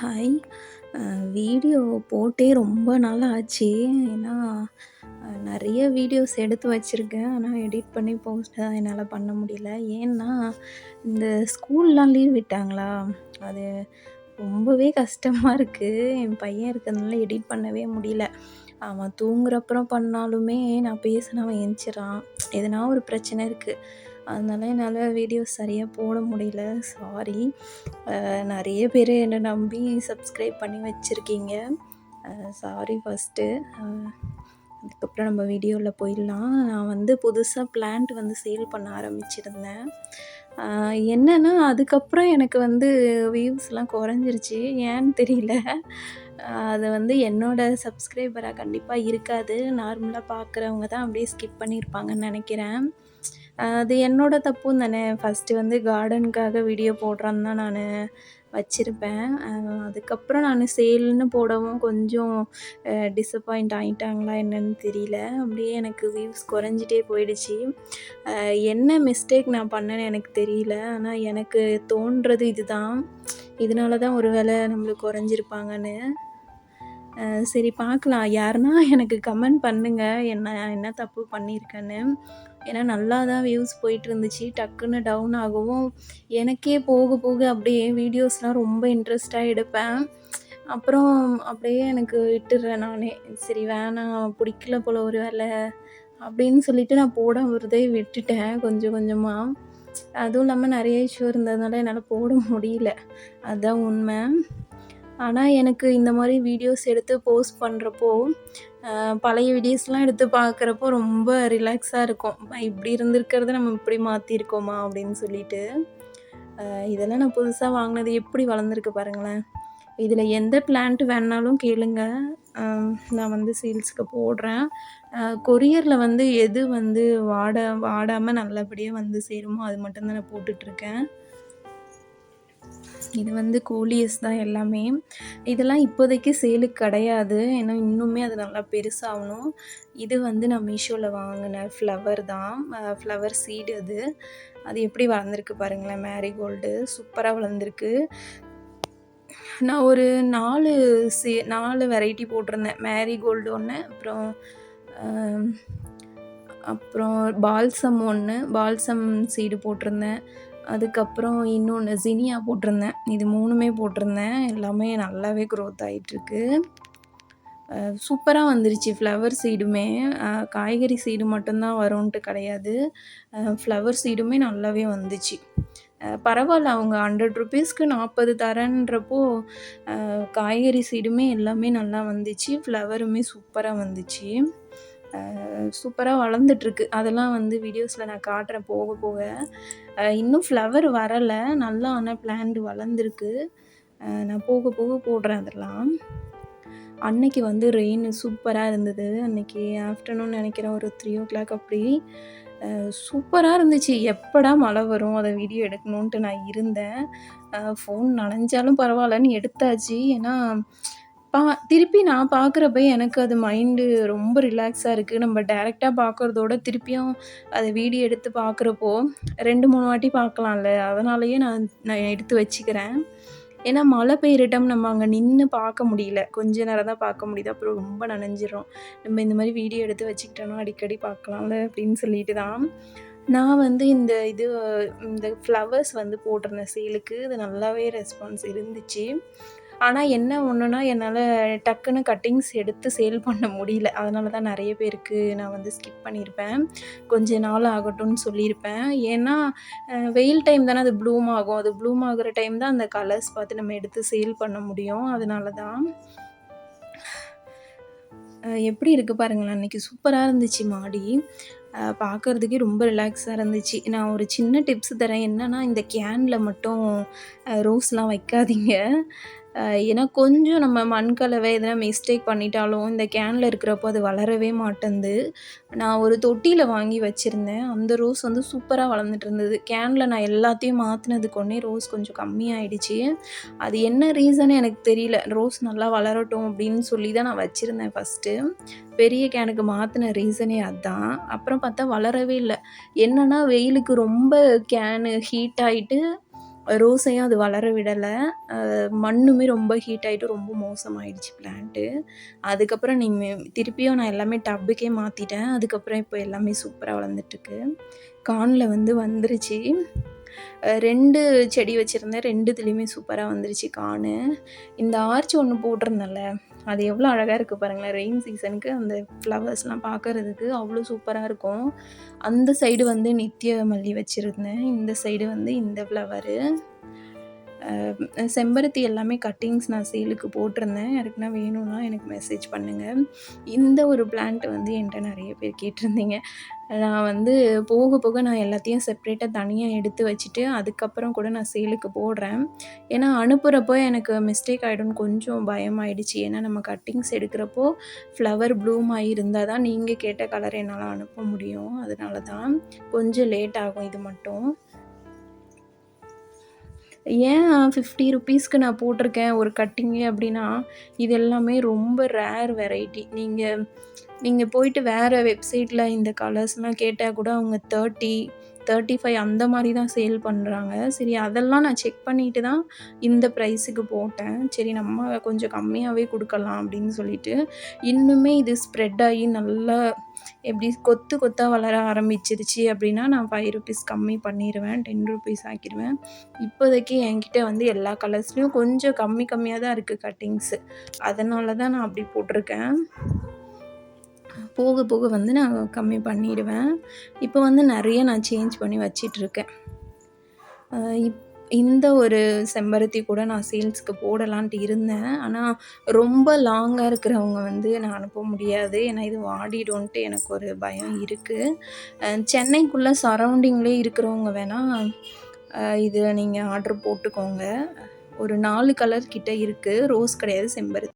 Hi video போட்டே ரொம்ப நாள் ஆச்சு ஏன்னா நிறைய வீடியோஸ் எடுத்து வச்சுருக்கேன். ஆனால் எடிட் பண்ணி போஸ்ட் என்னால் பண்ண முடியல. ஏன்னா இந்த ஸ்கூல்லாம் லீவ் விட்டாங்களா? அது ரொம்பவே கஷ்டமாக இருக்குது என் பையன் இருக்கிறதுனால எடிட் பண்ணவே முடியல. அவன் தூங்குறப்புறம் பண்ணாலுமே நான் பேசினவன் அவன் எதனா ஒரு பிரச்சனை இருக்குது அதனால என்னால் வீடியோஸ் சரியாக போட முடியல. சாரி நிறைய பேர் என்னை நம்பி சப்ஸ்கிரைப் பண்ணி வச்சுருக்கீங்க. சாரி ஃபஸ்ட்டு அதுக்கப்புறம் நம்ம வீடியோவில் போயிடலாம். நான் வந்து புதுசாக பிளான்ட் வந்து சேல் பண்ண ஆரம்பிச்சிருந்தேன். என்னென்னா அதுக்கப்புறம் எனக்கு வந்து வியூஸ்லாம் குறைஞ்சிருச்சு. ஏன்னு தெரியல. அது வந்து என்னோடய சப்ஸ்கிரைபராக கண்டிப்பாக இருக்காது. நார்மலாக பார்க்குறவங்க தான் அப்படியே ஸ்கிப் பண்ணியிருப்பாங்கன்னு நினைக்கிறேன். அது என்னோட தப்பும் தானே. ஃபஸ்ட்டு வந்து கார்டனுக்காக வீடியோ போடுறேன்னு தான் நான் வச்சுருப்பேன். அதுக்கப்புறம் நான் சேல்னு போடவும் கொஞ்சம் டிசப்பாயிண்ட் ஆகிட்டாங்களா என்னன்னு தெரியல. அப்படியே எனக்கு வியூஸ் குறைஞ்சிட்டே போயிடுச்சு. என்ன மிஸ்டேக் நான் பண்ணேன்னு எனக்கு தெரியல. ஆனால் எனக்கு தோன்றது இதுதான். இதனால தான் ஒரு வேளை நம்மளுக்கு குறைஞ்சிருப்பாங்கன்னு. சரி பார்க்கலாம். யாருன்னா எனக்கு கமெண்ட் பண்ணுங்கள் என்ன என்ன தப்பு பண்ணியிருக்கேன்னு ஏன்னா நல்லா தான் வியூஸ் போயிட்டு இருந்துச்சு டக்குன்னு டவுன் ஆகவும் எனக்கே போக போக அப்படியே வீடியோஸ்லாம் ரொம்ப இன்ட்ரெஸ்ட்டாக எடுப்பேன். அப்புறம் அப்படியே எனக்கு விட்டுடுறேன் நானே. சரி வேணாம் பிடிக்கல போல் ஒரு வேலை அப்படின்னு சொல்லிட்டு நான் போட வருதே விட்டுட்டேன் கொஞ்சம் கொஞ்சமாக அதுவும் இல்லாமல் நிறைய இஷ்யூ இருந்ததுனால என்னால் போட முடியல. அதுதான் உண்மை. ஆனால் எனக்கு இந்த மாதிரி வீடியோஸ் எடுத்து போஸ்ட் பண்ணுறப்போ பழைய வீடியோஸ்லாம் எடுத்து பார்க்குறப்போ ரொம்ப ரிலாக்ஸாக இருக்கும். இப்படி இருந்திருக்கிறத நம்ம இப்படி மாற்றிருக்கோமா அப்படின்னு சொல்லிட்டு. இதெல்லாம் நான் புதுசாக வாங்கினது எப்படி வளர்ந்துருக்கு பாருங்களேன். இதில் எந்த பிளான்ட் வேணாலும் கேளுங்க. நான் வந்து சேல்ஸுக்கு போடுறேன். கொரியரில் வந்து எது வந்து வாட வாடாமல் நல்லபடியாக வந்து சேருமோ அது மட்டும்தான் நான் போட்டுட்ருக்கேன் இது வந்து கோலியஸ் தான் எல்லாமே. இதெல்லாம் இப்போதைக்கு சேலுக்கு கிடையாது. ஏன்னா இன்னுமே அது நல்லா பெருசாகணும். இது வந்து நான் மீஷோவில் வாங்கின ஃப்ளவர் தான். ஃப்ளவர் சீடு அது. அது எப்படி வளர்ந்துருக்கு பாருங்களேன் மேரிகோல்டு. சூப்பராக வளர்ந்துருக்கு. நான் ஒரு நாலு சே நாலு வெரைட்டி போட்டிருந்தேன். மேரிகோல்டு ஒன்று அப்புறம் அப்புறம் பால்சம் ஒன்று பால்சம் சீடு போட்டிருந்தேன். அதுக்கப்புறம் இன்னொன்று ஜினியா போட்டிருந்தேன். இது மூணுமே போட்டிருந்தேன். எல்லாமே நல்லாவே க்ரோத் ஆகிட்டுருக்கு சூப்பராக வந்துருச்சு. ஃப்ளவர் சீடுமே காய்கறி சீடு மட்டும்தான் வரும்ன்ட்டு கிடையாது. ஃப்ளவர் சீடுமே நல்லாவே வந்துச்சு. பரவாயில்ல. அவங்க ஹண்ட்ரட் ருபீஸ்க்கு நாற்பது தரேன்றப்போ காய்கறி சீடுமே எல்லாமே நல்லா வந்துச்சு. ஃப்ளவருமே சூப்பராக வந்துச்சு. சூப்பராக வளர்ந்துட்டுருக்கு. அதெல்லாம் வந்து வீடியோஸில் நான் காட்டுறேன். போக போக. இன்னும் ஃப்ளவர் வரலை. நல்லா ஆனால் பிளான்ட் வளர்ந்துருக்கு நான் போக போக போடுறேன் அதெல்லாம். அன்னைக்கு வந்து ரெயின் சூப்பராக இருந்தது. அன்னைக்கு ஆஃப்டர்நூன் நினைக்கிறேன் ஒரு த்ரீ ஓ கிளாக் அப்படி சூப்பராக இருந்துச்சு. எப்படா மழை வரும்? அதை வீடியோ எடுக்கணுன்ட்டு நான் இருந்தேன். ஃபோன் நனைஞ்சாலும் பரவாயில்லன்னு எடுத்தாச்சு. ஏன்னா பா திருப்பி நான் பார்க்குறப்ப எனக்கு அது மைண்டு ரொம்ப ரிலாக்ஸாக இருக்குது நம்ம டேரெக்டாக பார்க்குறதோட திருப்பியும் அதை வீடியோ எடுத்து பார்க்குறப்போ ரெண்டு மூணு வாட்டி பார்க்கலாம்ல அதனாலேயே நான் நான் எடுத்து வச்சுக்கிறேன். ஏன்னா மழை பெய்கிற டைம் நம்ம அங்கே நின்று பார்க்க முடியல. கொஞ்ச நேரம் தான் பார்க்க முடியுது. அப்புறம் ரொம்ப நனைஞ்சிரும். நம்ம இந்த மாதிரி வீடியோ எடுத்து வச்சுக்கிட்டோன்னா அடிக்கடி பார்க்கலாம்ல அப்படின்னு சொல்லிட்டு தான். நான் வந்து இந்த இது இந்த ஃப்ளவர்ஸ் வந்து போட்டிருந்தேன். சேலுக்கு. இது நல்லாவே ரெஸ்பான்ஸ் இருந்துச்சு. ஆனால் என்ன ஒன்றுனா என்னால் டக்குன்னு கட்டிங்ஸ் எடுத்து சேல் பண்ண முடியல. அதனால தான் நிறைய பேருக்கு நான் வந்து ஸ்கிப் பண்ணியிருப்பேன் கொஞ்ச நாள் ஆகட்டும்னு சொல்லியிருப்பேன் ஏன்னா வெயில் டைம் தானே அது ப்ளூம் ஆகும். அது ப்ளூம் ஆகிற டைம் தான் அந்த கலர்ஸ் பார்த்து நம்ம எடுத்து சேல் பண்ண முடியும். அதனால தான். எப்படி இருக்குது பாருங்களேன். அன்றைக்கி சூப்பராக இருந்துச்சு மாடி. பார்க்குறதுக்கே ரொம்ப ரிலாக்ஸாக இருந்துச்சு. நான் ஒரு சின்ன டிப்ஸ் தரேன். என்னென்னா இந்த கேனில் மட்டும் ரோஸ்லாம் வைக்காதீங்க. ஏன்னா கொஞ்சம் நம்ம மண் கலவை எதனா மிஸ்டேக் பண்ணிட்டாலும் இந்த கேனில் இருக்கிறப்போ அது வளரவே மாட்டேன்து. நான் ஒரு தொட்டியில் வாங்கி வச்சுருந்தேன். அந்த ரோஸ் வந்து சூப்பராக வளர்ந்துட்டு இருந்தது. கேனில் நான் எல்லாத்தையும் மாற்றினதுக்கு ஒன்றே ரோஸ் கொஞ்சம் கம்மியாயிடுச்சு. அது என்ன ரீசன் எனக்கு தெரியல. ரோஸ் நல்லா வளரட்டும் அப்படின்னு சொல்லி தான் நான் வச்சுருந்தேன் ஃபஸ்ட்டு பெரிய கேனுக்கு மாற்றின ரீசனே அதுதான் அப்புறம் பார்த்தா வளரவே இல்லை. என்னென்னா வெயிலுக்கு ரொம்ப கேனு ஹீட் ஆகிட்டு ரோஸையும் அது வளர விடலை. மண்ணுமே ரொம்ப ஹீட் ஆகிட்டு ரொம்ப மோசமாயிடுச்சு பிளான்ட்டு அதுக்கப்புறம் நீங்கள் திருப்பியும் நான் எல்லாமே டப்புக்கே மாற்றிட்டேன் அதுக்கப்புறம் இப்போ எல்லாமே சூப்பராக வளர்ந்துட்டுருக்கு. கானில் வந்து வந்துருச்சு. ரெண்டு செடி வச்சுருந்தேன். ரெண்டுத்துலேயுமே சூப்பராக வந்துருச்சு காணு. இந்த ஆர்ச் ஒன்று போட்டிருந்தேன்ல அது எவ்வளோ அழகாக இருக்குது பாருங்களேன். ரெயின் சீசனுக்கு அந்த ஃப்ளவர்ஸ்லாம் பார்க்கறதுக்கு அவ்வளோ சூப்பராக இருக்கும். அந்த சைடு வந்து நித்திய மல்லி வச்சுருந்தேன். இந்த சைடு வந்து இந்த ஃப்ளவரு செம்பருத்தி எல்லாமே கட்டிங்ஸ் நான் சேலுக்கு போட்டிருந்தேன். யாருக்குன்னா வேணும்னா எனக்கு மெசேஜ் பண்ணுங்கள் இந்த ஒரு பிளான்ட் வந்து என்கிட்ட நிறைய பேர் கேட்டிருந்தீங்க. நான் வந்து போக போக நான் எல்லாத்தையும் செப்ரேட்டாக தனியாக எடுத்து வச்சுட்டு அதுக்கப்புறம் கூட நான் சேலுக்கு போடுறேன். ஏன்னா அனுப்புகிறப்போ எனக்கு மிஸ்டேக் ஆகிடும்னு கொஞ்சம் பயமாயிடுச்சு ஏன்னா நம்ம கட்டிங்ஸ் எடுக்கிறப்போ ஃப்ளவர் ப்ளூம் ஆகியிருந்தால் தான் நீங்கள் கேட்ட கலர் என்னால் அனுப்ப முடியும். அதனால தான் கொஞ்சம் லேட் ஆகும் இது மட்டும். ஏன் ஃபிஃப்டி ருப்பீஸ்க்கு நான் போட்டிருக்கேன் ஒரு கட்டிங்கு அப்படின்னா இது எல்லாமே ரொம்ப ரேர் வெரைட்டி நீங்கள் நீங்கள் போயிட்டு வேறு வெப்சைட்டில் இந்த கலர்ஸ்லாம் கேட்டால் கூட அவங்க தேர்ட்டி தேர்ட்டி ஃபைவ் அந்த மாதிரி தான் சேல் பண்ணுறாங்க சரி அதெல்லாம் நான் செக் பண்ணிட்டு தான் இந்த ப்ரைஸுக்கு போட்டேன். சரி நம்ம கொஞ்சம் கம்மியாகவே கொடுக்கலாம் அப்படின்னு சொல்லிட்டு இன்னுமே இது ஸ்ப்ரெட் ஆகி நல்லா எப்படி கொத்து கொத்தாக வளர ஆரம்பிச்சிருச்சு அப்படின்னா நான் ஃபைவ் ருபீஸ் கம்மி பண்ணிடுவேன் டென் ருபீஸ் ஆக்கிடுவேன் இப்போதைக்கு என்கிட்ட வந்து எல்லா கலர்ஸ்லேயும் கொஞ்சம் கம்மி கம்மியாக தான் இருக்குது கட்டிங்ஸு அதனால தான் நான் அப்படி போட்டிருக்கேன். போக போக வந்து நான் கம்மி பண்ணிடுவேன். இப்போ வந்து நிறைய நான் சேஞ்ச் பண்ணி வச்சிட்ருக்கேன். இப் இந்த ஒரு செம்பருத்தி கூட நான் சேல்ஸ்க்கு போடலான்ட்டு இருந்தேன். ஆனால் ரொம்ப லாங்காக இருக்கிறவங்க வந்து நான் அனுப்ப முடியாது. ஏன்னா இது வாடிடும்ன்ட்டு எனக்கு ஒரு பயம் இருக்குது சென்னைக்குள்ளே சரௌண்டிங்லேயே இருக்கிறவங்க வேணால் இது நீங்கள் ஆர்டர் போட்டுக்கோங்க. ஒரு நாலு கலர் கிட்ட இருக்குது ரோஸ் கிடையாது செம்பருத்தி.